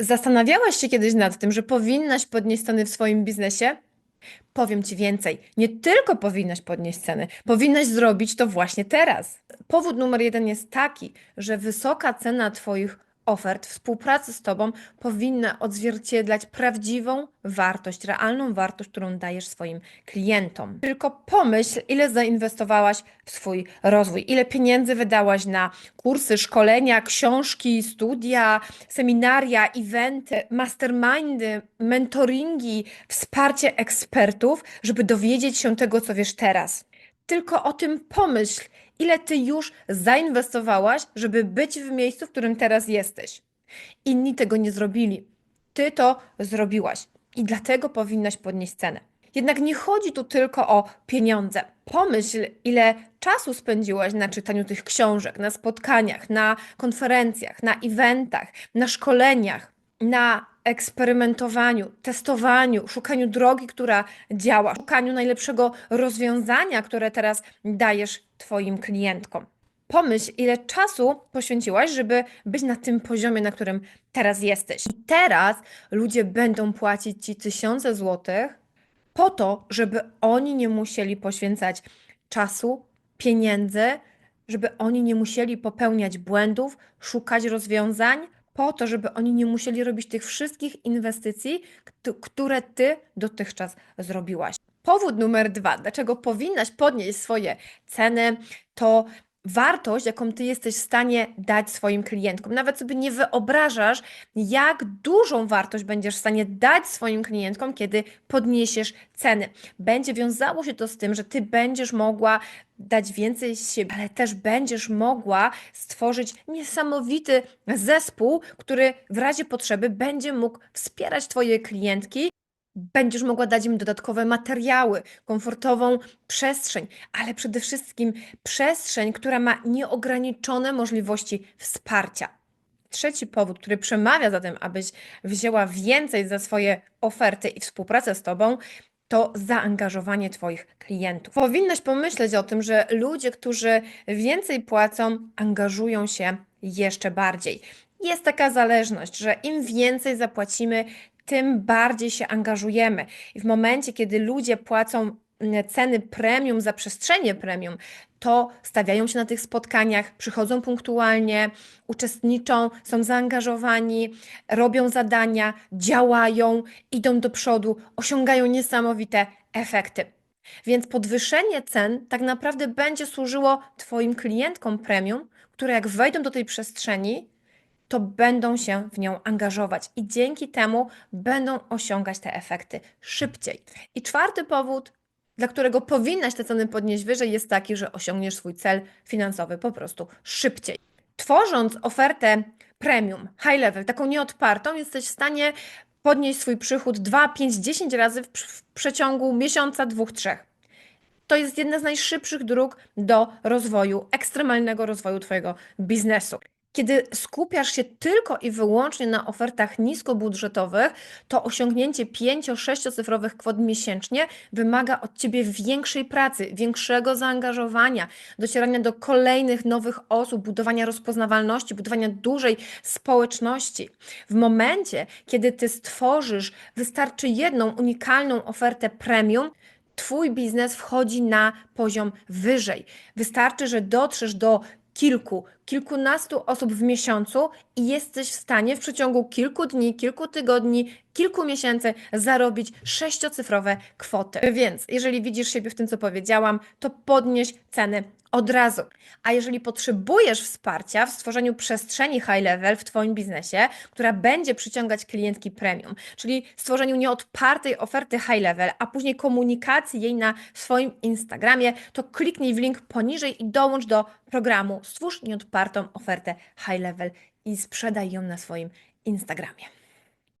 Zastanawiałaś się kiedyś nad tym, że powinnaś podnieść ceny w swoim biznesie? Powiem Ci więcej. Nie tylko powinnaś podnieść ceny, powinnaś zrobić to właśnie teraz. Powód numer jeden jest taki, że wysoka cena Twoich ofert, współpracy z Tobą powinna odzwierciedlać prawdziwą wartość, realną wartość, którą dajesz swoim klientom. Tylko pomyśl, ile zainwestowałaś w swój rozwój, ile pieniędzy wydałaś na kursy, szkolenia, książki, studia, seminaria, eventy, mastermindy, mentoringi, wsparcie ekspertów, żeby dowiedzieć się tego, co wiesz teraz. Tylko o tym pomyśl, ile ty już zainwestowałaś, żeby być w miejscu, w którym teraz jesteś. Inni tego nie zrobili. Ty to zrobiłaś i dlatego powinnaś podnieść cenę. Jednak nie chodzi tu tylko o pieniądze. Pomyśl, ile czasu spędziłaś na czytaniu tych książek, na spotkaniach, na konferencjach, na eventach, na szkoleniach, na eksperymentowaniu, testowaniu, szukaniu drogi, która działa, szukaniu najlepszego rozwiązania, które teraz dajesz Twoim klientkom. Pomyśl, ile czasu poświęciłaś, żeby być na tym poziomie, na którym teraz jesteś. I teraz ludzie będą płacić Ci tysiące złotych po to, żeby oni nie musieli poświęcać czasu, pieniędzy, żeby oni nie musieli popełniać błędów, szukać rozwiązań, po to, żeby oni nie musieli robić tych wszystkich inwestycji, kt- które ty dotychczas zrobiłaś. Powód numer dwa, dlaczego powinnaś podnieść swoje ceny, to wartość, jaką ty jesteś w stanie dać swoim klientkom. Nawet sobie nie wyobrażasz, jak dużą wartość będziesz w stanie dać swoim klientkom, kiedy podniesiesz ceny. Będzie wiązało się to z tym, że ty będziesz mogła dać więcej z siebie, ale też będziesz mogła stworzyć niesamowity zespół, który w razie potrzeby będzie mógł wspierać Twoje klientki. Będziesz mogła dać im dodatkowe materiały, komfortową przestrzeń, ale przede wszystkim przestrzeń, która ma nieograniczone możliwości wsparcia. Trzeci powód, który przemawia za tym, abyś wzięła więcej za swoje oferty i współpracę z Tobą, to zaangażowanie Twoich klientów. Powinnaś pomyśleć o tym, że ludzie, którzy więcej płacą, angażują się jeszcze bardziej. Jest taka zależność, że im więcej zapłacimy, tym bardziej się angażujemy. I w momencie, kiedy ludzie płacą mm, ceny premium za przestrzenie premium, to stawiają się na tych spotkaniach, przychodzą punktualnie, uczestniczą, są zaangażowani, robią zadania, działają, idą do przodu, osiągają niesamowite efekty. Więc podwyższenie cen tak naprawdę będzie służyło Twoim klientkom premium, które jak wejdą do tej przestrzeni, to będą się w nią angażować i dzięki temu będą osiągać te efekty szybciej. I czwarty powód, dla którego powinnaś te ceny podnieść wyżej, jest taki, że osiągniesz swój cel finansowy po prostu szybciej. Tworząc ofertę premium, high level, taką nieodpartą, jesteś w stanie podnieść swój przychód 2, 5, 10 razy w, w przeciągu miesiąca, dwóch, trzech. To jest jedna z najszybszych dróg do rozwoju, ekstremalnego rozwoju Twojego biznesu. Kiedy skupiasz się tylko i wyłącznie na ofertach niskobudżetowych, to osiągnięcie 5-6-cyfrowych kwot miesięcznie wymaga od Ciebie większej pracy, większego zaangażowania, docierania do kolejnych nowych osób, budowania rozpoznawalności, budowania dużej społeczności. W momencie, kiedy Ty stworzysz wystarczy jedną unikalną ofertę premium, Twój biznes wchodzi na poziom wyżej. Wystarczy, że dotrzesz do kilku, kilkunastu osób w miesiącu i jesteś w stanie w przeciągu kilku dni, kilku tygodni, kilku miesięcy zarobić sześciocyfrowe kwoty. Więc jeżeli widzisz siebie w tym, co powiedziałam, to podnieś ceny od razu. A jeżeli potrzebujesz wsparcia w stworzeniu przestrzeni high level w Twoim biznesie, która będzie przyciągać klientki premium, czyli stworzeniu nieodpartej oferty high level, a później komunikacji jej na swoim Instagramie, to kliknij w link poniżej i dołącz do programu Stwórz nieodpartą ofertę high level i sprzedaj ją na swoim Instagramie.